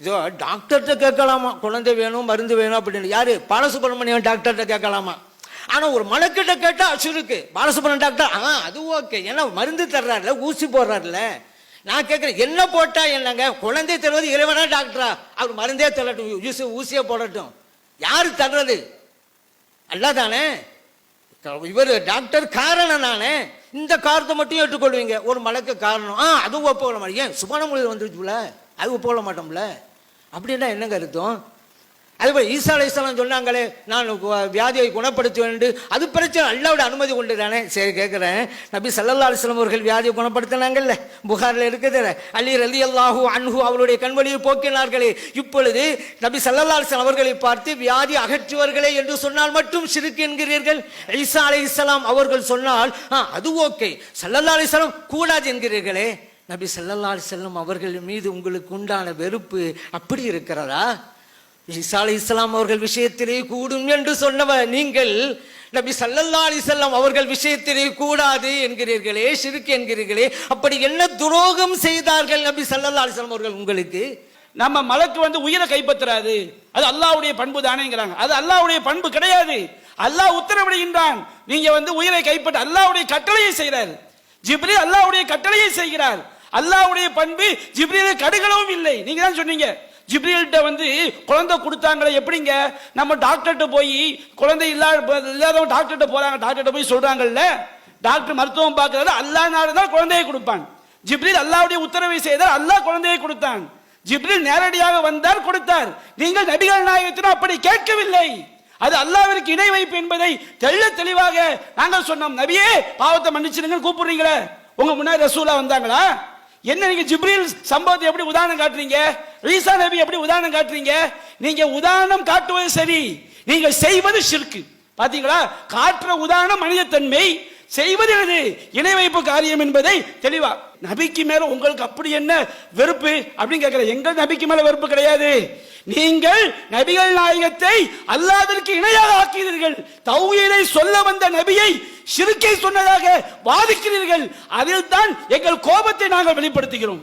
இதோ டாக்டர்கிட்ட கேட்கலாமா? குழந்தை வேணும் மருந்து வேணும் அப்படின்னு. யார்? பாலசுப்ரமணியம் டாக்டர்கிட்ட கேட்கலாமா? ஆனால் ஒரு மலக்கிட்ட கேட்டால் அசுருக்கு. பாலசுப்ரமணியம் டாக்டர் ஆ அது ஓகே. ஏன்னா மருந்து தர்றாருல ஊசி போடுறாருல. நான் கேட்குறேன் என்ன போட்டா என்னங்க? குழந்தை தருவது இறைவனா டாக்டரா? அவர் மருந்தே தரட்டும். ஊசி ஊசியே போடட்டும். யார் தர்றது? அல்ல தானே இவர் டாக்டர் காரணம் நானே இந்த காரணத்தை மட்டும் ஏற்றுக்கொள்வீங்க. ஒரு மலைக்கு காரணம். ஆ அது ஒப்புக்கொள்ள மாட்டேன். ஏன் சுமணமொழி வந்துருச்சுல அது ஒப்புக்கொள்ள மாட்டோம்ல. அப்படின்னா என்னங்க அர்த்தம்? அதுபோல் ஈசா அலைசலாம் சொன்னாங்களே நான் வியாதியை குணப்படுத்துவேன் என்று அது பிரச்சனை அல்லாவோட அனுமதி கொண்டு தானே? சரி கேட்குறேன் நபி சல்லல்லா அலிஸ்லாம் அவர்கள் வியாதியை குணப்படுத்தினாங்கல்ல? புகாரில் இருக்குது அலி ரலி அல்லாஹூ அன்ஹு அவருடைய கண்வழியை போக்கினார்களே. இப்பொழுது நபி சல்லல்லா அலிஸ்லாம் அவர்களை பார்த்து வியாதி அகற்றுவர்களே என்று சொன்னால் மட்டும் சிறுக்கு என்கிறீர்கள்? ஈசா அலை அவர்கள் சொன்னால் ஆ அது ஓகே. சல்லல்லா அலிஸ்லாம் கூடாது என்கிறீர்களே. நபி செல்லல்லால் செல்லும் அவர்கள் மீது உங்களுக்கு உண்டான வெறுப்பு அப்படி இருக்கிறதா? ஈசா அலை இஸ்லாம் அவர்கள் விஷயத்திலே கூடும் என்று சொன்னவர் நீங்கள் நபி சல்லல்லா அலிசல்லாம் அவர்கள் விஷயத்திலே கூடாது என்கிறீர்களே சிறுக்கு என்கிறீர்களே அப்படி என்ன துரோகம் செய்தார்கள் நபி சல்லல்லா செல்லம் அவர்கள் உங்களுக்கு? நம்ம மலக்கு வந்து உயிரை கைப்பற்றாது அது அல்லாஹ்வுடைய பண்பு தானேங்கிறாங்க. அது அல்லாவுடைய பண்பு கிடையாது. அல்லாஹ் உத்தரவிடுகின்றான். நீங்க வந்து உயிரை கைப்பற்ற அல்லாவுடைய கட்டளையை செய்கிறார் ஜிப்ரி அல்லாவுடைய கட்டளையை செய்கிறார். அல்லாவுடைய பண்பு ஜிப்ரியல் கடுகளவும் இல்லை. நீங்க தான் சொன்னீங்க. ஜிப்ரியல்கிட்ட வந்து குழந்தை கொடுத்தாங்களே எப்படிங்க? நம்ம டாக்டர்கிட்ட போய் குழந்தை இல்லாத இல்லாதவங்க டாக்டர்கிட்ட போறாங்க. டாக்டர்கிட்ட போய் சொல்றாங்கல்ல? டாக்டர் மருத்துவம் பார்க்கறது அல்லாஹ் நாடுதான் குழந்தையை கொடுப்பான். ஜிப்ரில் அல்லாவுடைய உத்தரவை செய்தால் அல்லாஹ் குழந்தையை கொடுத்தான். ஜிப்ரில் நேரடியாக வந்தார் கொடுத்தார். நீங்கள் நபிகள் நாயகத்திடம் அப்படி கேட்கவில்லை. அது அல்லாவிற்கு இணை வைப்பு என்பதை தெள்ள தெளிவாக நாங்கள் சொன்னோம். நபியே பாவத்தை மன்னிச்சிருங்க கூப்பிடுறீங்களே. உங்க முன்னாடி ரசூலா வந்தாங்களா? என்ன நீங்க ஜிப்ரீல் சம்பவத்தை எப்படி உதாரணம் காட்டுறீங்க? ஈசா நபி எப்படி உதாரணம் காட்டுறீங்க? நீங்க உதாரணம் காட்டுவது சரி. நீங்க செய்வது ஷிர்க்கு. பாத்தீங்களா? காட்டுற உதாரணம் மனிதத்தன்மை. செய்வது எனது இணை வைப்பு காரியம் என்பதை தெளிவா. நபிக்கு மேல உங்களுக்கு அப்படி என்ன வெறுப்பு? அப்படின்னு கேட்கிற எங்கள் நபிக்கு மேல வெறுப்பு கிடையாது. நீங்கள் நபிகள் நாயகத்தை அல்லாதற்கு இணையாக ஆக்கிறீர்கள் தௌஹீதை சொல்ல வந்த நபியை சிறுக்கை சொன்னதாக வாதிக்கிறீர்கள். அதில் தான் எங்கள் கோபத்தை நாங்கள் வெளிப்படுத்துகிறோம்.